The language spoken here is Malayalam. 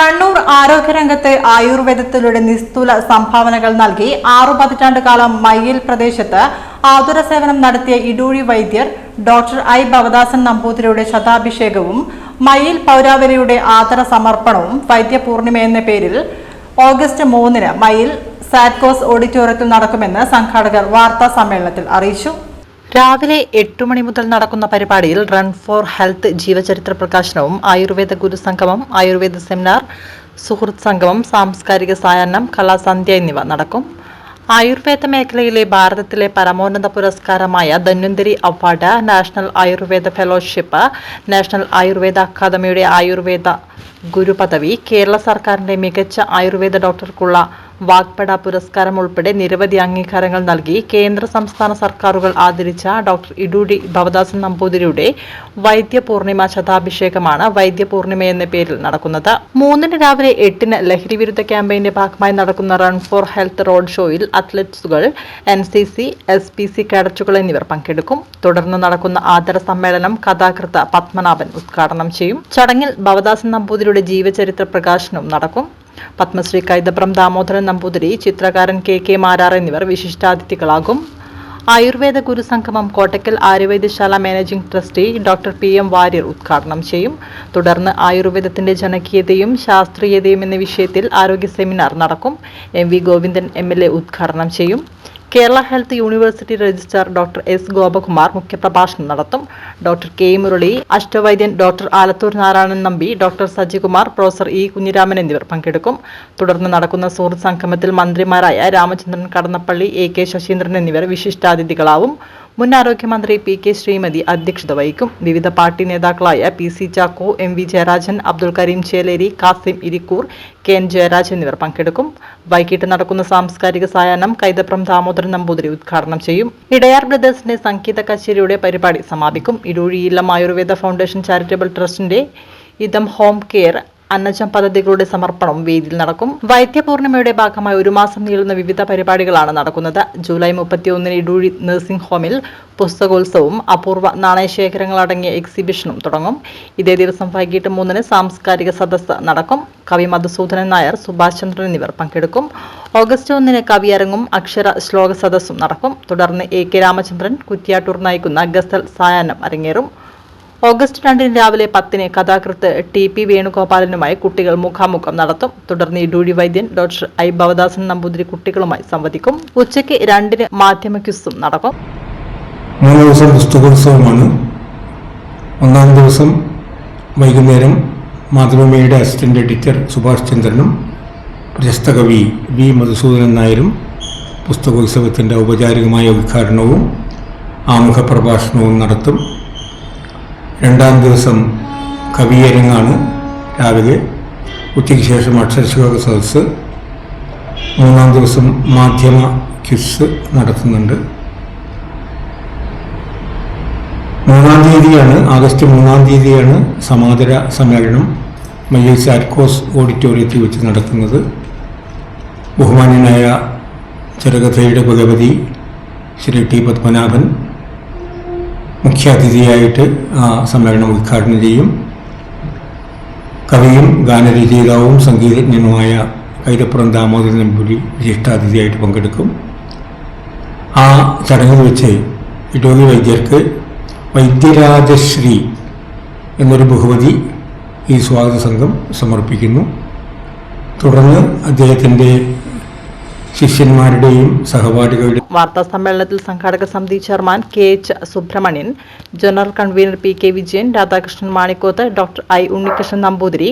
കണ്ണൂർ ആരോഗ്യരംഗത്ത് ആയുർവേദത്തിലൂടെ നിസ്തുല സംഭാവനകൾ നൽകി ആറു പതിറ്റാണ്ട് കാലം മയ്യിൽ പ്രദേശത്ത് ആതുര സേവനം നടത്തിയ ഇടൂഴി വൈദ്യർ ഡോക്ടർ ഐ ഭവദാസൻ നമ്പൂതിരിയുടെ ശതാഭിഷേകവും മയ്യിൽ പൗരാവലിയുടെ ആദര സമർപ്പണവും വൈദ്യപൂർണിമ എന്ന പേരിൽ ഓഗസ്റ്റ് മൂന്നിന് മയ്യിൽ സാറ്റ്കോസ് ഓഡിറ്റോറിയത്തിൽ നടക്കുമെന്ന് സംഘാടകർ വാർത്താ സമ്മേളനത്തിൽ അറിയിച്ചു. രാവിലെ എട്ടു മണി മുതൽ നടക്കുന്ന പരിപാടിയിൽ റൺ ഫോർ ഹെൽത്ത് ജീവചരിത്ര പ്രകാശനവും ആയുർവേദ ഗുരുസംഗമം ആയുർവേദ സെമിനാർ സുഹൃത്ത് സംഗമം സാംസ്കാരിക സായാഹ്നം കലാസന്ധ്യ എന്നിവ നടക്കും. ആയുർവേദ മേഖലയിലെ ഭാരതത്തിലെ പരമോന്നത പുരസ്കാരമായ Dhanvantari award national Ayurveda fellowship national Ayurveda അക്കാദമിയുടെ ആയുർവേദ ഗുരു പദവി കേരള സർക്കാരിന്റെ മികച്ച ആയുർവേദ ഡോക്ടർക്കുള്ള വാഗ്പട പുരസ്കാരം ഉൾപ്പെടെ നിരവധി അംഗീകാരങ്ങൾ നൽകി കേന്ദ്ര സംസ്ഥാന സർക്കാരുകൾ ആദരിച്ച ഡോക്ടർ ഇടൂടി ഭവദാസൻ നമ്പൂതിരിയുടെ വൈദ്യപൂർണിമ ശതാഭിഷേകമാണ് വൈദ്യപൂർണിമ എന്ന പേരിൽ നടക്കുന്നത്. മൂന്നിന് രാവിലെ എട്ടിന് ലഹരി വിരുദ്ധ ക്യാമ്പയിന്റെ ഭാഗമായി നടക്കുന്ന റൺ ഫോർ ഹെൽത്ത് റോഡ് ഷോയിൽ അത്ലറ്റ്സുകൾ N C C S P C കേഡറ്റുകൾ എന്നിവർ പങ്കെടുക്കും. തുടർന്ന് നടക്കുന്ന ആദര സമ്മേളനം കഥാകൃത്ത് പത്മനാഭൻ ഉദ്ഘാടനം ചെയ്യും. ചടങ്ങിൽ ഭവദാസൻ നമ്പൂതിരിയുടെ ജീവചരിത്ര പ്രകാശനവും നടക്കും. പത്മശ്രീ കൈതപ്രം ദാമോദരൻ നമ്പൂതിരി ചിത്രകാരൻ കെ കെ മാരാർ എന്നിവർ വിശിഷ്ടാതിഥികളാകും. ആയുർവേദ ഗുരുസംഗമം Kottakkal ആയുർവേദശാല managing trustee doctor P. M. Warrier ഉദ്ഘാടനം ചെയ്യും. തുടർന്ന് ആയുർവേദത്തിന്റെ ജനകീയതയും ശാസ്ത്രീയതയും എന്ന വിഷയത്തിൽ ആരോഗ്യ സെമിനാർ നടക്കും. M. V. Govindan M. L. A ഉദ്ഘാടനം ചെയ്യും. Kerala health university registrar doctor S Gopakumar മുഖ്യപ്രഭാഷണം നടത്തും. Doctor K Murali അഷ്ടവൈദ്യൻ doctor Alathur Narayanan Nambi doctor Sajikumar professor E Kunhiraman എന്നിവർ പങ്കെടുക്കും. തുടർന്ന് നടക്കുന്ന സുഹൃത്ത് സംഗമത്തിൽ മന്ത്രിമാരായ രാമചന്ദ്രൻ കടന്നപ്പള്ളി എ കെ ശശീന്ദ്രൻ എന്നിവർ വിശിഷ്ടാതിഥികളാവും. മുൻ ആരോഗ്യമന്ത്രി പി കെ ശ്രീമതി അധ്യക്ഷത വഹിക്കും. വിവിധ പാർട്ടി നേതാക്കളായ P C Chacko M V Jayarajan Abdul Karim Cheleri Kasim Irikkur K N Jayaraj എന്നിവർ പങ്കെടുക്കും. വൈകിട്ട് നടക്കുന്ന സാംസ്കാരിക സായാഹ്നം കൈതപ്രം ദാമോദരൻ നമ്പൂതിരി ഉദ്ഘാടനം ചെയ്യും. ഇടയാർ ബ്രദേഴ്സിന്റെ സംഗീത കച്ചേരിയുടെ പരിപാടി സമാപിക്കും. ഇടൂഴി ഇല്ലം ആയുർവേദ ഫൗണ്ടേഷൻ ചാരിറ്റബിൾ ട്രസ്റ്റിന്റെ ഇതം ഹോം കെയർ അന്നജം പദ്ധതികളുടെ സമർപ്പണം വേദിയിൽ നടക്കും. വൈദ്യപൂർണിമയുടെ ഭാഗമായി ഒരു മാസം നീളുന്ന വിവിധ പരിപാടികളാണ് നടക്കുന്നത്. ജൂലൈ മുപ്പത്തിയൊന്നിന് ഇടൂഴി നഴ്സിംഗ് ഹോമിൽ പുസ്തകോത്സവവും അപൂർവ നാണയശേഖരങ്ങളടങ്ങിയ എക്സിബിഷനും തുടങ്ങും. ഇതേ ദിവസം വൈകിട്ട് മൂന്നിന് സാംസ്കാരിക സദസ് നടക്കും. കവി മധുസൂദനൻ നായർ സുഭാഷ് ചന്ദ്രൻ എന്നിവർ പങ്കെടുക്കും. ഓഗസ്റ്റ് ഒന്നിന് കവിയരങ്ങും അക്ഷര ശ്ലോക സദസ്സും നടക്കും. തുടർന്ന് എ കെ രാമചന്ദ്രൻ കുറ്റിയാട്ടൂർ നയിക്കുന്ന ഗസൽ സായാഹ്നം അരങ്ങേറും. ഓഗസ്റ്റ് രണ്ടിന് രാവിലെ പത്തിന് കഥാകൃത്ത് ടി പി വേണുഗോപാലനുമായി കുട്ടികൾ മുഖാമുഖം നടത്തും. തുടർന്ന് ഇടൂഴി വൈദ്യൻ ഡോക്ടർ ഐ ഭവദാസൻ നമ്പൂതിരി കുട്ടികളുമായി സംവദിക്കും. ഉച്ചയ്ക്ക് രണ്ടിന് മാധ്യമ ക്വിസും നടക്കും. മൂന്ന് ദിവസം പുസ്തകോത്സവമാണ്. ഒന്നാം ദിവസം വൈകുന്നേരം മാതൃഭൂമിയുടെ അസിസ്റ്റന്റ് എഡിറ്റർ സുഭാഷ് ചന്ദ്രനും പ്രശസ്ത കവി വി മധുസൂദനൻ നായരും പുസ്തകോത്സവത്തിന്റെ ഔപചാരികമായ ഉദ്ഘാടനവും ആമുഖ പ്രഭാഷണവും നടത്തും. രണ്ടാം ദിവസം കവിയരങ്ങാണ്. രാവിലെ ഉച്ചയ്ക്ക് ശേഷം അക്ഷരശ്ലോക സദസ്സ്. മൂന്നാം ദിവസം മാധ്യമ ക്വിസ് നടത്തുന്നുണ്ട്. മൂന്നാം തീയതിയാണ് ആഗസ്റ്റ് മൂന്നാം തീയതിയാണ് സമാന്തര സമ്മേളനം. മയ്യൽ സാറ്റ്കോസ് ഓഡിറ്റോറിയത്തിൽ വെച്ച് നടത്തുന്നത്. ബഹുമാന്യനായ ചെറുകഥയുടെ ഭഗവതി ശ്രീ ടി പത്മനാഭൻ മുഖ്യാതിഥിയായിട്ട് ആ സമ്മേളനം ഉദ്ഘാടനം ചെയ്യും. കവിയും ഗാനരചയിതാവും സംഗീതജ്ഞനുമായ കൈതപ്പുറം ദാമോദരൻ നമ്പൂരി വിശിഷ്ടാതിഥിയായിട്ട് പങ്കെടുക്കും. ആ ചടങ്ങിൽ വെച്ച് ഇടോലി വൈദ്യർക്ക് വൈദ്യരാജശ്രീ എന്നൊരു ബഹുമതി ഈ സ്വാഗത സംഘം സമർപ്പിക്കുന്നു. തുടർന്ന് അദ്ദേഹത്തിന്റെ ശിഷ്യന്മാരുടെയും സഹപാഠികളുടെയും വാർത്താ സമ്മേളനത്തിൽ സംഘാടക സമിതി chairman K H Subramanian general convener P K Vijayan Radhakrishnan Manikkoth doctor I Unnikrishnan Namboothiri